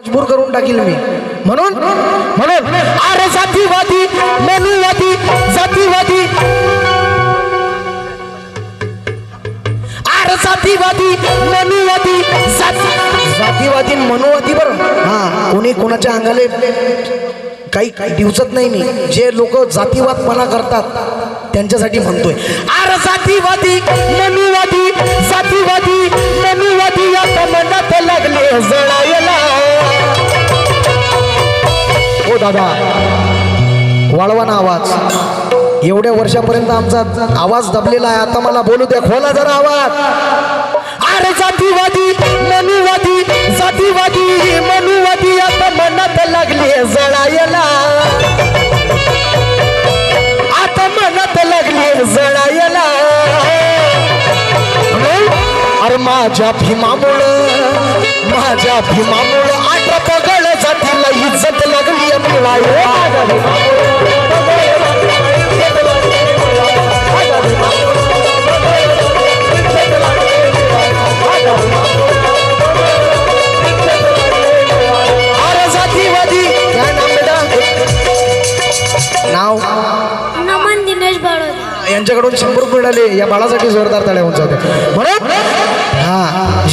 मजबूर करून टाकील मी. म्हणून म्हणून अरे जातीवादी मनुवादी जातीवादी. अरे जातीवादी मनुवादी जातीवादी मनुवादी बरं. हा कोणी कोणाच्या अंगाले काही काही दिवसत नाही मी. जे लोक जातीवादपणा करतात त्यांच्यासाठी म्हणतोय. अरे जातीवादी मेनूवादी जातीवादी मनुवादी आता मनात लागले जळायला. हो दादा वाळवा ना आवाज. एवढ्या वर्षापर्यंत आमचा आवाज दबलेला आहे आता मला बोलू द्या खोला जरा आवाज. अरे जातीवादी मनुवादी जातीवादी मनुवादी आता मनात लागली जळायला. आता मनात लागली जळायला. अरे माझ्या भीमामुळं माझ्या भीमामुळं आठ पगळ जातीला इज्जत लागली अरे जातीवादी काय नाव बेटा नाव? नमन दिनेश बडोदा यांच्याकडून शंभर मिळाले. या बाळासाठी जोरदार तळ्या होऊन जाते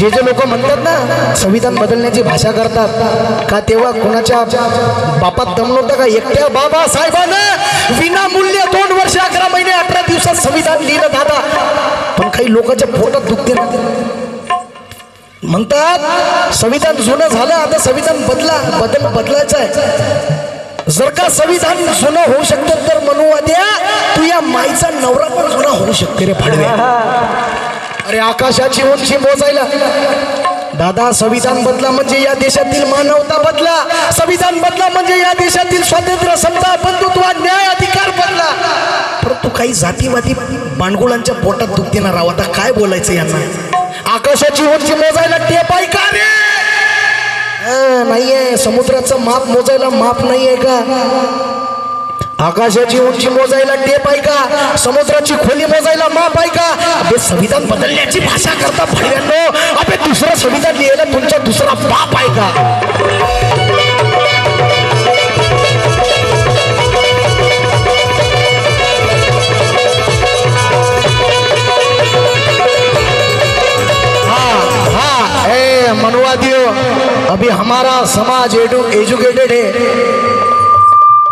जे जे लोक म्हणतात ना संविधान बदलण्याची भाषा करतात का तेव्हा कोणाच्या बापात दम होता का? एकट्या बाबा साहेबानं विनामूल्य दोन वर्ष अकरा महिने अठरा दिवसात संविधान लिहिलं दादा. पण काही लोकांच्या पोटात दुखते ना. म्हणतात संविधान जुनं झालं आता संविधान बदला बदल बदलायचं आहे. जर का संविधान जुनं होऊ शकतं तर म्हणू आद्या तू या माईचा नवरा पण जुना होऊ शकते रे फाडव्या अरे आकाशाची उंची मोजायला. दादा संविधान बदला म्हणजे या देशातील मानवता बदला. संविधान बदला म्हणजे या देशातील स्वातंत्र्य समता बंधुत्व न्याय अधिकार बदला. परंतु काही जातीवादी बांडगुळांच्या पोटात दुखते ना राव हो, आता काय बोलायचं यांना आकाशाची उंची मोजायला टेप आहे का रे? नाहीये समुद्राचं माप मोजायला माप नाहीये का? आकाशाची उंची मोजायला टेप आहे का? समुद्राची खोली मोजायला माप आहे का? अबे संविधान बदलण्याची भाषा करता फळ्यांनो अबे दुसरं संविधान लिहायला तुमचा दुसरा बाप आहे का? मनवा दियो अभी हमारा समाज एडु एजुकेटेड है.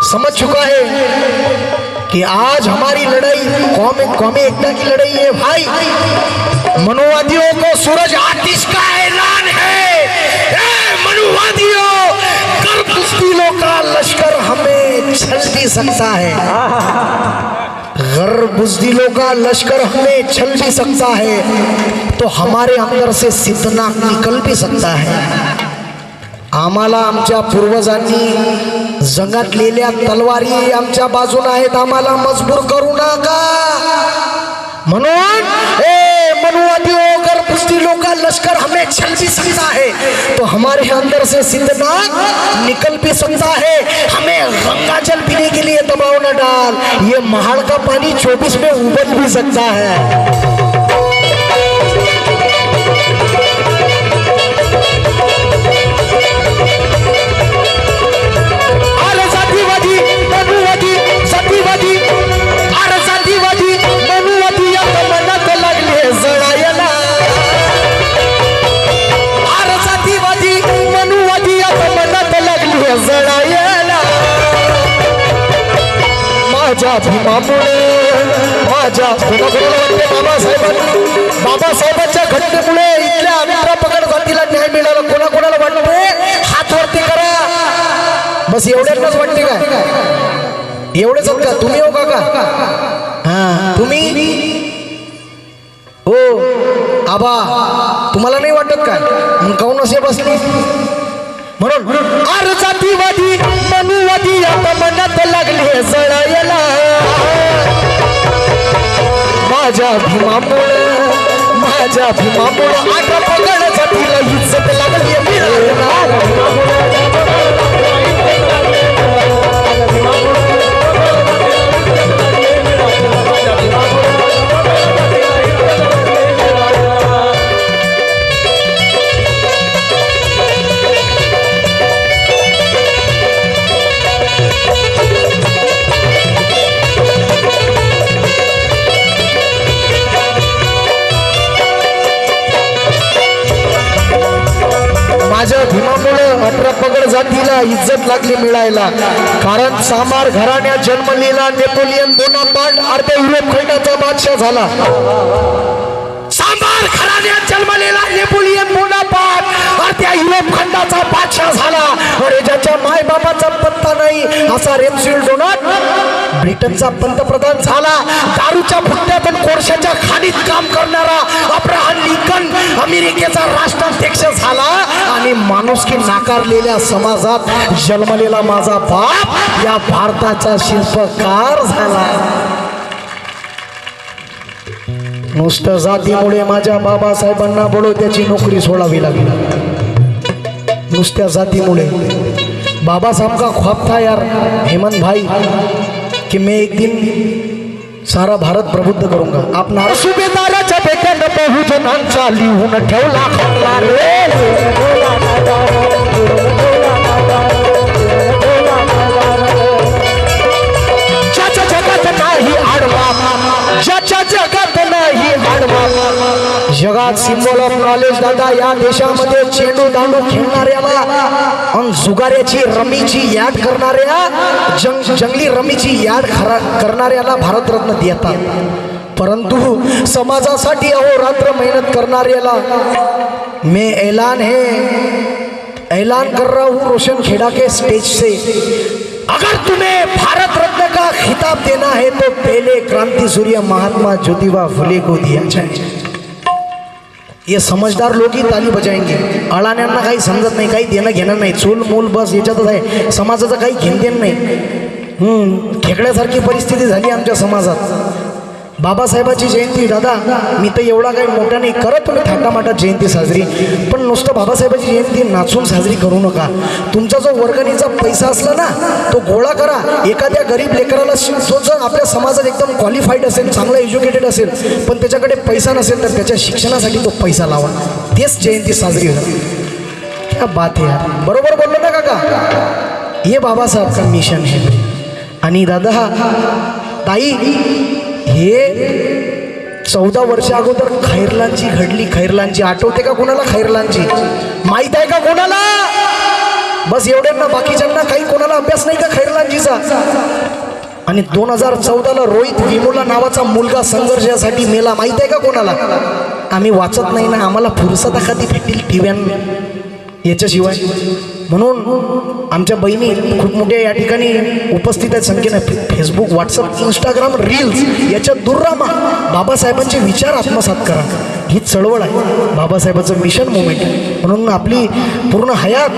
समझ चुका है कि आज हमारी लड़ाई, कौम, कौमी एकता की लड़ाई है भाई। मनुवादियों को सूरज आतिश का ऐलान है। मनुवादियों का लश्कर हमें छल भी सकता है। गर बुजदिलों का लश्कर हमें छल भी सकता है। तो हमारे अंदर से सिद्धना निकल भी सकता है। आम्हाला आमच्या पूर्वजांनी जगातलेल्या तलवारी आमच्या बाजून आहेत. आम्हाला मजबूर करू नका. म्हणून ए मनुवादी होकर पुस्तिलों का लश्कर हमें छल भी सकता है तो हमारे अंदर से सिद्धना निकल भी सकता है हमें गंगा जल पीने के लिए दबाव न डाल. ये महाड़ का पानी चौबीस में उबल भी सकता है. माझ्या भीमामुळे माझ्या वाटते बाबासाहेबांनी बाबासाहेबांच्या घटनेमुळे इथल्या अमित्रा पकड जातीला न्याय मिळाला. कोणाकोणाला वाटते हात वरती करा. बस एवढ्याच वाटते काय? एवढेच आहेत का? तुम्ही हो काका? हा तुम्ही? हो. आबा तुम्हाला नाही वाटत काय? मग काऊन असे बसले? म्हणून अरे माझ्या भीमामुळं माझ्या भीमामुळं आठ पगड माझ्या भीमामुळं अठरा पगड जातीला इज्जत लागली मिळायला. कारण सामार घराण्या जन्मलेला नेपोलियन बोनापार्ट अर्ध्या युरोप खंडाचा बादशाह झाला. सांबार घराण्यात जन्मलेला नेपोलियन बोनापार्ट अर्ध्या युरोप खंडाचा बादशाह झाला. अरे ज्याच्या माय बाबाचा पत्ता नाही असा रेमसिल डोनाट ब्रिटनचा पंतप्रधान झाला. दारूच्या भुट्ट्यात कोळशाच्या खाणीत काम करणारा अब्राहम लिंकन अमेरिकेचा राष्ट्राध्यक्ष झाला. आणि माणुसकी नाकारलेल्या समाजात जन्मलेला माझा बाप या भारताचा शिल्पकार झाला. नुसतं जातीमुळे माझ्या बाबासाहेबांना बडोद्याची नोकरी सोडावी लागली. नुसत्या जातीमुळे. बाबासाहेब का ख्वाब था यार हेमंत भाई कि मैं एक दिन सारा भारत प्रबुद्ध करूंगा. आप नारा सुभेदाराच्या बेट्यानं बहुजनांचा लिहून ठेवला खटला रे. ज्याच्या जगात नाही आडवा ज्याच्या जगात नाही आडवा. जगात सिम्बॉल ऑफ नॉलेज दादा या देशामध्ये चेंडू दांडू खेळणाऱ्याला अन जुगाऱ्याची रमीची याद करणाऱ्या जंग जंगली रमीची याद खरा करणाऱ्याला भारतरत्न देतात. परंतु समाजासाठी अहोरात्र मेहनत करणाऱ्याला मे ऐलान है ऐलान कर रहा हूँ रोशन खेड़ा के स्टेज से अगर तुम्हें भारत रत्न का खिताब देना है तो पहले क्रांति सूर्य महात्मा ज्योतिबा फुले को दिया जाए। ये समजदार लोक ही ताली बजाएंगे। अडाण्यांना काही समजत नाही काही देणं घेणं नाही. चूल मूल बस याच्यातच आहे. समाजाचं काही घेणदेण नाही. खेकड्यासारखी परिस्थिती झाली आमच्या समाजात. बाबासाहेबाची जयंती दादा मी तर एवढा काही मोठा नाही करत तुम्ही थाटामाटात जयंती साजरी. पण नुसतं बाबासाहेबाची जयंती नाचून साजरी करू नका. तुमचा जो वर्गणीचा पैसा असला ना तो गोळा करा. एखाद्या गरीब लेकराला जो जर आपल्या समाजात एकदम क्वालिफाईड असेल चांगला एज्युकेटेड असेल पण त्याच्याकडे पैसा नसेल तर त्याच्या शिक्षणासाठी तो पैसा लावा. तेच जयंती साजरी होईल. क्या बात आहे बरोबर बोललो ना काका? हे बाबासाहेब का मिशन है आणि दादा ताई हे चौदा वर्ष अगोदर खैरलांची घडली. खैरलांची आठवते का कोणाला? खैरलांची. माहीत आहे का कोणाला? बस एवढ्यांना बाकीच्यांना काही कोणाला अभ्यास नाही का खैरलांजीचा आणि दोन हजार चौदाला रोहित विमोला नावाचा मुलगा संघर्षासाठी मेला. माहीत आहे का कोणाला? आम्ही वाचत नाही ना. आम्हाला फुरसत एखादी भेटतील टीव्यान याच्याशिवाय. म्हणून आमच्या बहिणी खूप मोठ्या या ठिकाणी उपस्थित आहेत. संख्येनं फेसबुक व्हॉट्सअप इंस्टाग्राम रील्स याच्यात दुर्रामा. बाबासाहेबांचे विचार आत्मसात करा. ही चळवळ आहे. बाबासाहेबाचं मिशन मुवमेंट आहे. म्हणून आपली पूर्ण हयात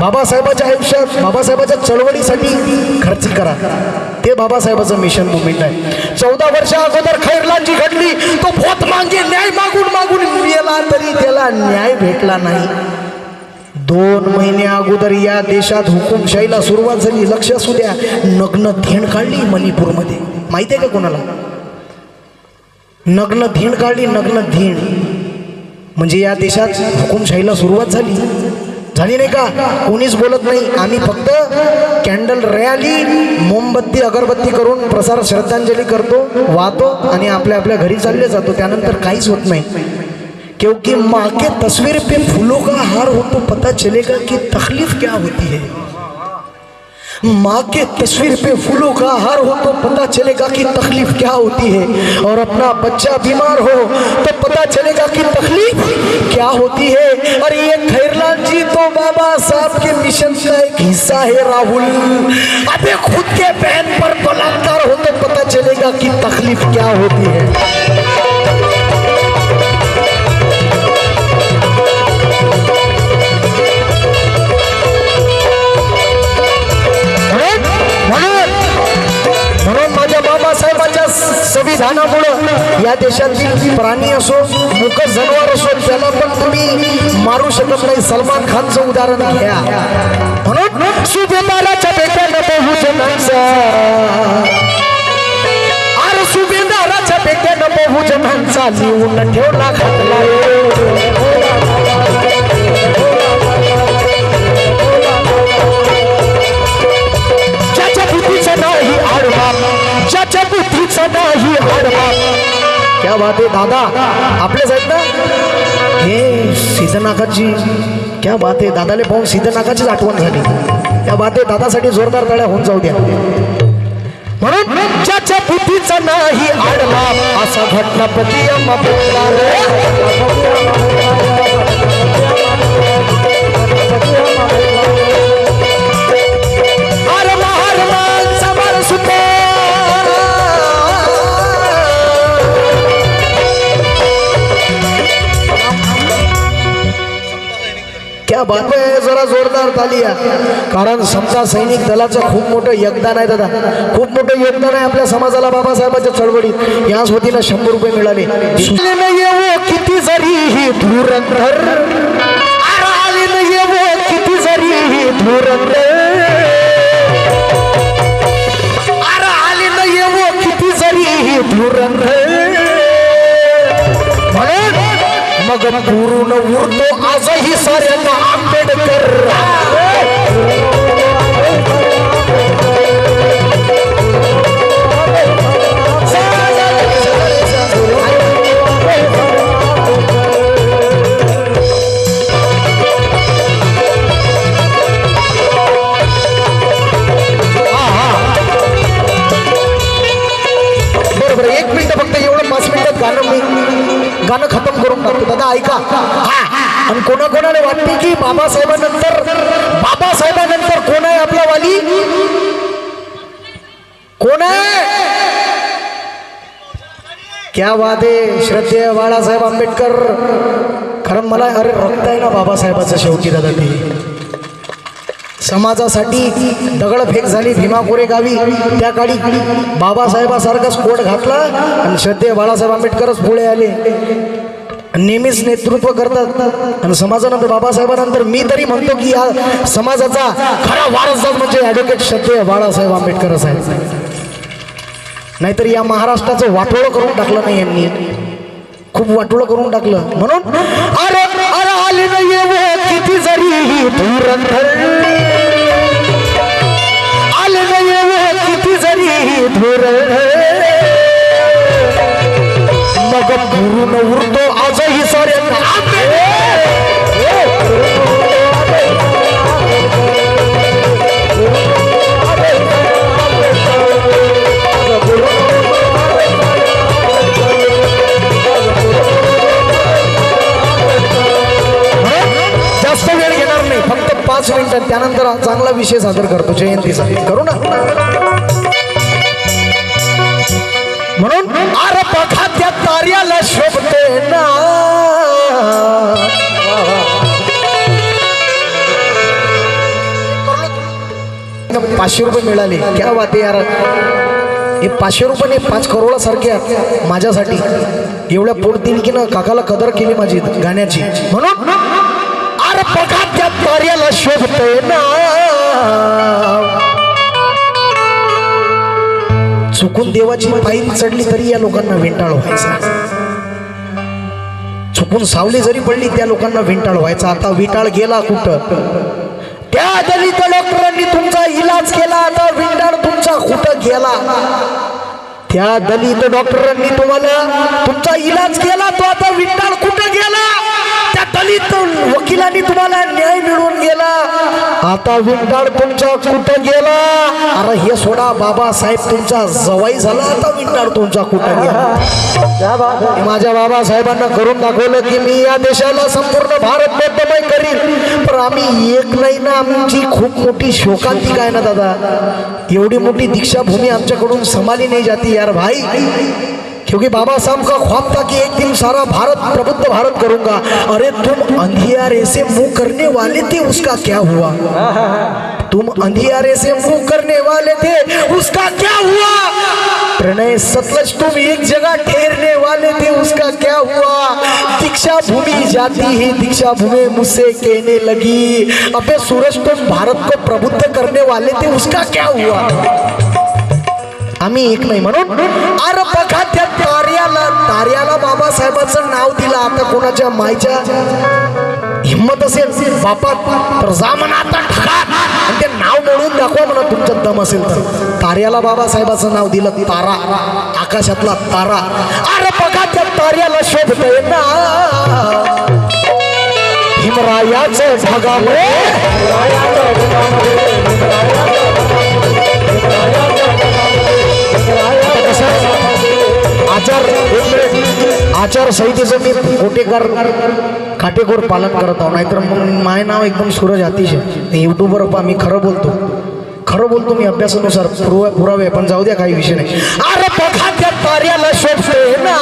बाबासाहेबाच्या आयुष्यात बाबासाहेबाच्या चळवळीसाठी खर्च करा. ते बाबासाहेबाचं मिशन मुवमेंट आहे. चौदा वर्षा अगोदर खैरलांची घडली. तो भोत मागे न्याय मागून मागून गेला तरी त्याला न्याय भेटला नाही. दोन महिने अगोदर या देशात हुकुमशाहीला सुरुवात झाली. लक्ष असू द्या. नग्न धेण काढली मणिपूरमध्ये. माहिती आहे का कोणाला? नग्न धीण काढली नग्न धीण म्हणजे या देशात हुकुमशाहीला सुरुवात झाली. झाली नाही का? कोणीच बोलत नाही. आम्ही फक्त कॅन्डल रॅली मोमबत्ती अगरबत्ती करून प्रसार श्रद्धांजली करतो वाहतो आणि आपल्या आपल्या घरी चालले जातो. त्यानंतर काहीच होत नाही. क्योंकि माँ के तस्वीर पे फूलों का हार हो तो पता चलेगा कि तकलीफ़ क्या होती है। माँ के तस्वीर पे फूलों का हार हो तो पता चलेगा कि तकलीफ़ क्या होती है। और अपना बच्चा बीमार हो तो पता चलेगा कि तकलीफ़ क्या होती है। और ये खैरलाल जी तो बाबा साहब के मिशन का एक हिस्सा है राहुल। अबे खुद के बहन पर बलात्कार हो तो पता चलेगा कि तकलीफ़ क्या होती है। झाल्यामुळं या देशातील प्राणी असो मुख जनावर असो त्याला पण तुम्ही मारू शकत नाही. सलमान खानचं उदाहरण घ्या. म्हणून सुभेदाराच्या बेट्यानं बहुजनांचा अरे सुभेदाराच्या बेट्यानं बहुजनांचा लिहून ठेवला खातला बुद्धीचं नाही क्या बात आहे दादा. आपल्याच आहेत ना? हे सीतानाकाची क्या बात आहे दादाले पाहून सिद्धनाकाचीच आठवण झाली. त्या बात आहे दादासाठी जोरदार तळ्या होऊन जाऊ द्या. म्हणून ज्याच्या बुद्धीचा नाही आडला असा घटना अम्मा क्या बात जरा जोरदार ताली कारण समजा सैनिक दलाचं खूप मोठं योगदान आहे दादा. खूप मोठं योगदान आहे आपल्या समाजाला बाबासाहेबांच्या चळवळीत. याच वतीला शंभर रुपये मिळाले. किती जरी ही धुरंधर. आंबेडकर बाबासाहेबांनंतर बाबासाहेबांनंतर कोण आहे आपला वाली? कोण आहे? क्या वादे श्रद्धेय बाळासाहेब आंबेडकर. खरं मला अरे रक्त आहे ना बाबासाहेबाचं शेवटी दादा ते. समाजासाठी दगडफेक झाली भीमा कोरेगावी त्या काळी बाबासाहेबासारखाच कोट घातला आणि श्रद्धेय बाळासाहेब आंबेडकरच पुढे आले. नेहमीच नेतृत्व करतात. आणि समाजानंतर बाबासाहेबांनंतर मी तरी म्हणतो की या समाजाचा खरा वारसदार म्हणजे ॲडव्होकेट श्रद्धेय बाळासाहेब आंबेडकर साहेब. नाहीतर या महाराष्ट्राचं वाटोळं करून टाकलं नाही यांनी. खूप वाटोळं करून टाकलं. म्हणून अरे अरे आले नाही किती जरी धुरंधर. आले नाही किती जरी धुरंधर. मग गुरुन उरतो. आजही साऱ्यांना जास्त वेळ घेणार नाही. फक्त पाच मिनिटात त्यानंतर चांगला विषय सादर करतो. जयंतीचा करू ना? म्हणून अरे कार्याला शोभते ना। पाचशे रुपये मिळाले. क्या वाते यार. हे पाचशे रुपये नाही, पाच करोडासारखे आहेत माझ्यासाठी. एवढ्या पोटतील की ना काकाला कदर केली माझी गाण्याची. म्हणून अरे बघा त्या तार्याला शोभते ना. चुकून देवाची पायरी चढली तरी या लोकांना वेंटाळ व्हायचा. चुकून सावली जरी पडली त्या लोकांना वेंटाळ व्हायचा. आता विटाळ गेला कुठं? त्या दलित डॉक्टरांनी तुमचा इलाज केला आता विंटाळ तुमचा कुठं गेला? त्या दलित डॉक्टरांनी तुम्हाला तुमचा इलाज केला तो आता विंटाळ कुठं गेला? त्या दलित वकिलांनी तुम्हाला न्याय मिळून गेला. आता विंटाळ तुमचा कुठं गेला? अरे हे सोडा बाबासाहेब तुमचा जवाई झाला आता विंटाळ तुमचा कुठं गेला? माझ्या बाबासाहेबांना करून दाखवलं की मी या देशाला संपूर्ण भारत बद्धमय करीन. पण आम्ही एक नाही ना आमची खूप मोठी शोकांतिक आहे ना दादा? एवढी मोठी दीक्षाभूमी आमच्याकडून संभाली नाही जाती यार भाई. क्योंकि बाबा साहब का ख्वाब था कि एक दिन सारा भारत, प्रबुद्ध भारत करूँगा। अरे तुम अंधियारे से मुँह करने वाले थे, उसका क्या हुआ? तुम अंधियारे से मुँह करने वाले थे, उसका क्या हुआ? प्रणय सतलज तुम एक जगह ठहरने वाले थे, उसका क्या हुआ? दीक्षा भूमि जाती है दीक्षा भूमि मुझसे कहने लगी, अबे सूरज, तुम भारत को प्रबुद्ध करने वाले थे, उसका क्या हुआ? आम्ही एक नाही म्हणून. अरे बघा त्या तार्याला तार्याला बाबासाहेबाचं नाव दिलं. आता कोणाच्या मायच्या हिंमत असेल? बापा तर जा म्हणा आता आणि ते नाव म्हणून दाखवा म्हणा तुमच्यात दम असेल तर. तार्याला बाबासाहेबाचं नाव दिलं. तारा आकाशातला तारा. अरे बघा त्या तार्याला शोधत आहे ना. हिमरायाचं भगामुळे आचार आचारसंहितेचं मी खोटेकर खाटेकोर पालन करत आहो. नाहीतर मग माय नाव एकदम सूरज अतिशय. मी यूट्यूबवर मी खरं बोलतो. खरं बोलतो मी अभ्यासानुसार पुरव पुरावे पण जाऊ द्या काही विषय नाही. अरे बघा त्या ताऱ्याला शोधते ना.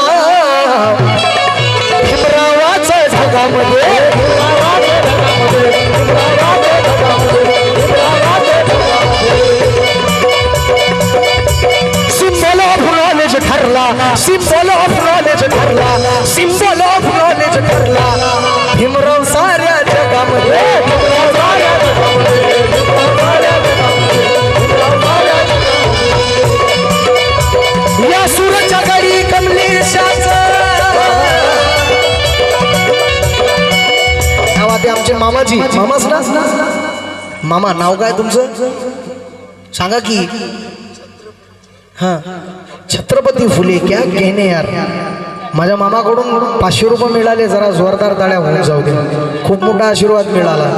ठरला सिम्बॉल ऑफ नॉलेज ठरला सिम्बॉल ऑफ नॉलेज ठरला भीमराव साऱ्या जगामध्ये. या सुराच्या गाडी कमलेशाचा ते आमचे मामाजी. मामाच ना? मामा नाव काय तुमचं? सांगा की. हां. छत्रपती फुले क्या घेणे यार? माझ्या मामाकडून पाचशे रुपये मिळाले जरा जोरदार दाड्या होऊन जाऊ दे. खूप मोठा आशीर्वाद मिळाला.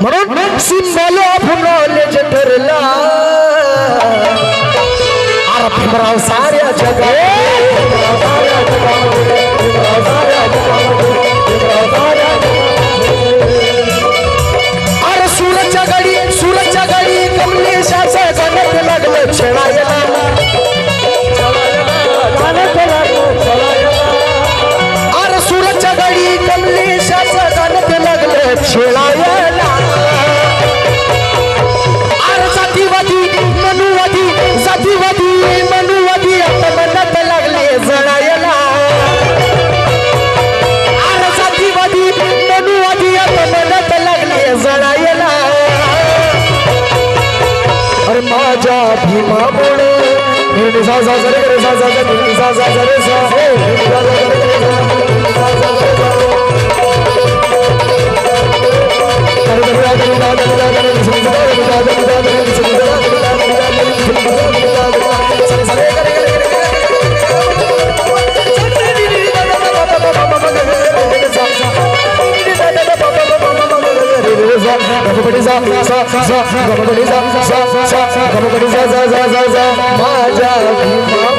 म्हणून सिंबाले फुलवलेच ठरला. भीमराव साऱ्या माझ्या भीमामुळे सा सा सा सा भीमा आठ पगड जातीला तुझंच